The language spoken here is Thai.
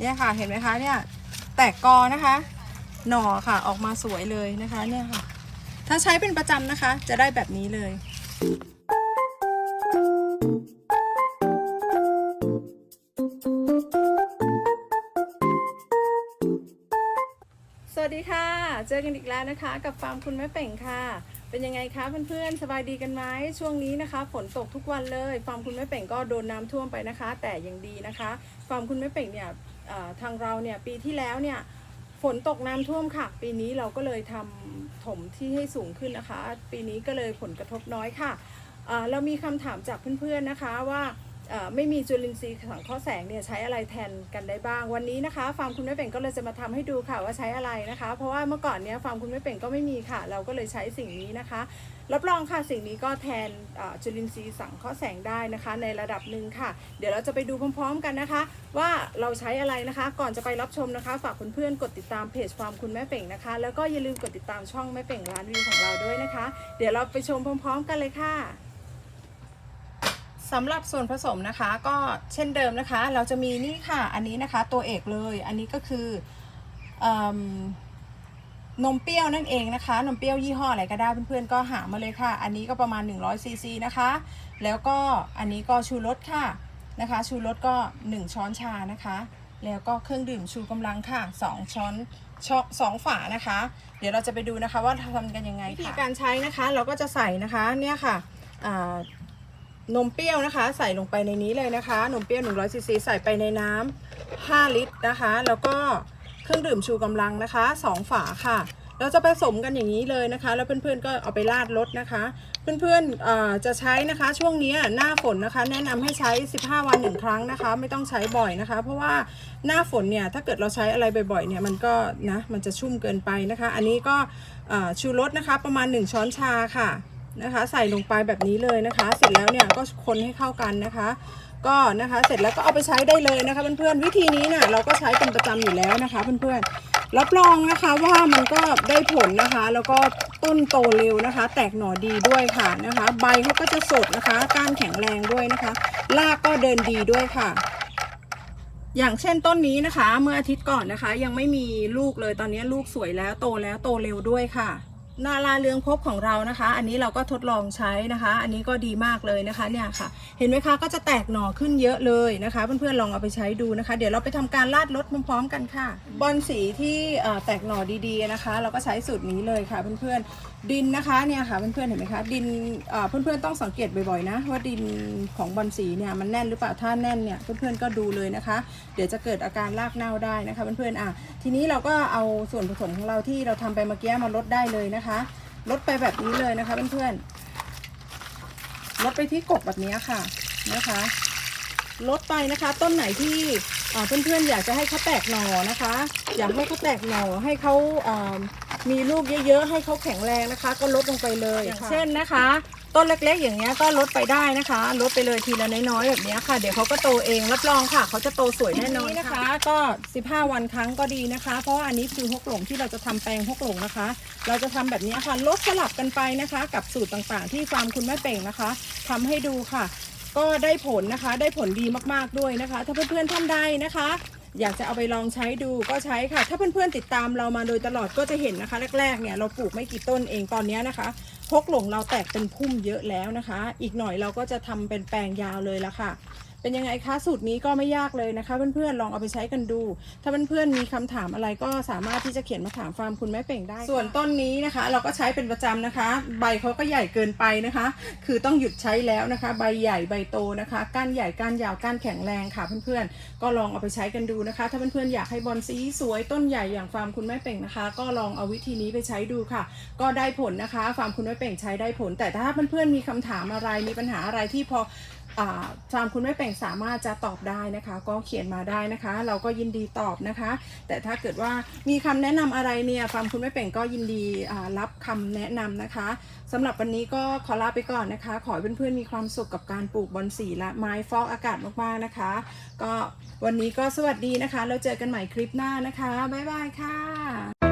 เนี่ยค่ะเห็นไหมคะเนี่ยแตกกอนะคะ หน่อค่ะออกมาสวยเลยนะคะเนี่ยค่ะ ถ้าใช้เป็นประจำนะคะ จะได้แบบนี้เลยสวัสดีค่ะ เจอกันอีกแล้วนะคะ กับฟาร์มคุณแม่เป่งค่ะ เป็นยังไงคะเพื่อนๆ สบายดีกันไหมช่วงนี้นะคะ ฝนตกทุกวันเลย ฟาร์มคุณแม่เป่งก็โดนน้ำท่วมไปนะคะ แต่ยังดีนะคะ ฟาร์มคุณแม่เป่งเนี่ย ทางเราเนี่ยปีที่แล้วเนี่ยฝนตกน้ำท่วมค่ะ ปีนี้เราก็เลยทำถมที่ให้สูงขึ้นนะคะ ปีนี้ก็เลยผลกระทบน้อยค่ะเรามีคำถามจากเพื่อนๆนะคะว่า ไม่มีจุลินทรีย์สังเคราะห์แสงเนี่ยใช้อะไรแทนกันได้บ้าง วันนี้นะคะฟาร์มคุณแม่เป่งก็เลยจะมาทำให้ดูค่ะว่าใช้อะไรนะคะ เพราะว่าเมื่อก่อนเนี้ยฟาร์มคุณแม่เป่งก็ไม่มีค่ะ เราก็เลยใช้สิ่งนี้นะคะรับรองค่ะสิ่งนี้ก็แทนจุลินทรีย์สังเคราะห์แสงได้นะคะ ในระดับหนึ่งค่ะ เดี๋ยวเราจะไปดูพร้อม ๆ กันนะคะ ว่าเราใช้อะไรนะคะ ก่อนจะไปรับชมนะคะ ฝากเพื่อนๆกดติดตามเพจฟาร์มคุณแม่เป่งนะคะ แล้วก็อย่าลืมกดติดตามช่องแม่เป่งร้านวิวของเราด้วยนะคะ เดี๋ยวเราไปชมพร้อม ๆ กันเลยค่ะ สำหรับส่วนผสมนะคะก็เช่นเดิมนะคะ เราจะมีนี่ค่ะอันนี้นะคะตัวเอกเลยอันนี้ก็คืออนมเปรี้ยวนั่นเองนะคะ นมเปรี้ยวยี่ห้ออะไรก็ได้เพื่อนๆก็หามาเลยค่ะ อันนี้ก็ประมาณ 100ซีซีนะคะ แล้วก็อันนี้ก็ชูรสค่ะนะคะ ชูรสก็ 1 ช้อนชานะคะ แล้วก็เครื่องดื่มชูกำลังค่ะ 2 ช้อนช้อสองฝานะคะ เดี๋ยวเราจะไปดูนะคะว่าทำกันยังไงวิธีการใช้นะคะ เราก็จะใส่นะคะเนี่ยค่ะ นมเปรี้ยวนะคะ ใส่ลงไปในนี้เลยนะคะ นมเปรี้ยว100ซีซีใส่ไปในน้ำ5ลิตรนะคะ แล้วก็เครื่องดื่มชูกำลังนะคะ 2 ฝาค่ะ เราจะผสมกันอย่างนี้เลยนะคะ แล้วเพื่อนๆก็เอาไปราดรถนะคะ เพื่อนๆจะใช้นะคะช่วงนี้หน้าฝนนะคะ แนะนำให้ใช้ 15 วันหนึ่งครั้งนะคะ ไม่ต้องใช้บ่อยนะคะ เพราะว่าหน้าฝนเนี่ยถ้าเกิดเราใช้อะไรบ่อยๆเนี่ยมันก็นะมันจะชุ่มเกินไปนะคะ อันนี้ก็ชูรสนะคะประมาณ 1 ช้อนชาค่ะ นะคะ ใส่ลงไปแบบนี้เลยนะคะ เสร็จแล้วเนี่ยก็คนให้เข้ากันนะคะ ก็นะคะเสร็จแล้วก็เอาไปใช้ได้เลยนะคะเพื่อนๆวิธีนี้เนี่ยเราก็ใช้เป็นประจำอยู่แล้วนะคะเพื่อนๆรับรองนะคะว่ามันก็ได้ผลนะคะ แล้วก็ต้นโตเร็วนะคะ แตกหน่อดีด้วยค่ะนะคะ ใบเขาก็จะสดนะคะ ก้านแข็งแรงด้วยนะคะรากก็เดินดีด้วยค่ะอย่างเช่นต้นนี้นะคะ เมื่ออาทิตย์ก่อนนะคะ ยังไม่มีลูกเลยตอนนี้ลูกสวยแล้วโตแล้วโตเร็วด้วยค่ะ นาลาเรืองพบของเรานะคะ อันนี้เราก็ทดลองใช้นะคะ อันนี้ก็ดีมากเลยนะคะเนี่ยค่ะ เห็นไหมคะก็จะแตกหน่อขึ้นเยอะเลยนะคะเพื่อนๆลองเอาไปใช้ดูนะคะ เดี๋ยวเราไปทำการราดรถพร้อมๆกันค่ะ บอลสีที่แตกหน่อดีๆนะคะ เราก็ใช้สูตรนี้เลยค่ะเพื่อนๆดินนะคะเนี่ยค่ะเพื่อนๆเห็นไหมคะดินเพื่อนๆต้องสังเกตบ่อยๆนะว่าดินของบอลสีเนี่ยมันแน่นหรือเปล่าถ้าแน่นเนี่ยเพื่อนๆก็ดูเลยนะคะ เดี๋ยวจะเกิดอาการรากเน่าได้นะคะเพื่อนๆอะทีนี้เราก็เอาส่วนผสมของเราที่เราทำไปเมื่อกี้มาลดได้เลยนะคะลดไปแบบนี้เลยนะคะเพื่อนๆลดไปที่กบแบบนี้ค่ะนะคะลดไปนะคะ ต้นไหนที่อ่าเพื่อนๆอยากจะให้เขาแตกหน่อนะคะ อยากให้เขาแตกหน่อให้เขาอ่ามีลูกเยอะๆให้เขาแข็งแรงนะคะ ก็ลดลงไปเลยอย่างเช่นนะคะ ต้นเล็กๆ อย่างเงี้ยก็ลดไปได้นะคะ ลดไปเลยทีละน้อยๆแบบเนี้ยค่ะ เดี๋ยวเขาก็โตเองรับรองค่ะ เขาจะโตสวยแน่นอนนะคะ ก็ 15 วันครั้งก็ดีนะคะ เพราะว่าอันนี้คือฮกหลงที่เราจะทำแปลงฮกหลงนะคะ เราจะทำแบบนี้ค่ะลดสลับกันไปนะคะ กับสูตรต่างๆ ที่ฟาร์มคุณแม่เป่งนะคะทำให้ดูค่ะ ก็ได้ผลนะคะ ได้ผลดีมากๆด้วยนะคะ ถ้าเพื่อนๆท่านใดนะคะ อยากจะเอาไปลองใช้ดูก็ใช้ค่ะ ถ้าเพื่อนๆติดตามเรามาโดยตลอดก็จะเห็นนะคะ แรกๆเนี่ยเราปลูกไม่กี่ต้นเองตอนนี้นะคะพกหลงเราแตกเป็นพุ่มเยอะแล้วนะคะ อีกหน่อยเราก็จะทำเป็นแปลงยาวเลยละค่ะ เป็นยังไงคะสูตรนี้ก็ไม่ยากเลยนะคะ เพื่อนๆลองเอาไปใช้กันดู ถ้าเพื่อนๆมีคำถามอะไรก็สามารถที่จะเขียนมาถามฟาร์มคุณแม่เป่งได้ ส่วนต้นนี้นะคะ เราก็ใช้เป็นประจำนะคะ ใบเขาก็ใหญ่เกินไปนะคะ คือต้องหยุดใช้แล้วนะคะ ใบใหญ่ใบโตนะคะก้านใหญ่ก้านยาวก้านแข็งแรงค่ะเพื่อนๆก็ลองเอาไปใช้กันดูนะคะ ถ้าเพื่อนๆอยากให้บอลสีสวยต้นใหญ่อย่างฟาร์มคุณแม่เป่งนะคะ ก็ลองเอาวิธีนี้ไปใช้ดูค่ะ ก็ได้ผลนะคะ ฟาร์มคุณแม่เป่งใช้ได้ผล แต่ถ้าเพื่อนๆมีคำถามอะไรมีปัญหาอะไรที่พอ ฟาร์มคุณแม่เป่งสามารถจะตอบได้นะคะ ก็เขียนมาได้นะคะ เราก็ยินดีตอบนะคะ แต่ถ้าเกิดว่ามีคำแนะนำอะไรเนี่ยฟาร์มคุณแม่เป่งก็ยินดีรับคำแนะนำนะคะสำหรับวันนี้ก็ขอลาไปก่อนนะคะ ขอให้เพื่อนๆมีความสุขกับการปลูกบอนสีและไม้ฟอกอากาศมากๆนะคะ ก็วันนี้ก็สวัสดีนะคะแล้วเจอกันใหม่คลิปหน้านะคะบ๊ายบายค่ะ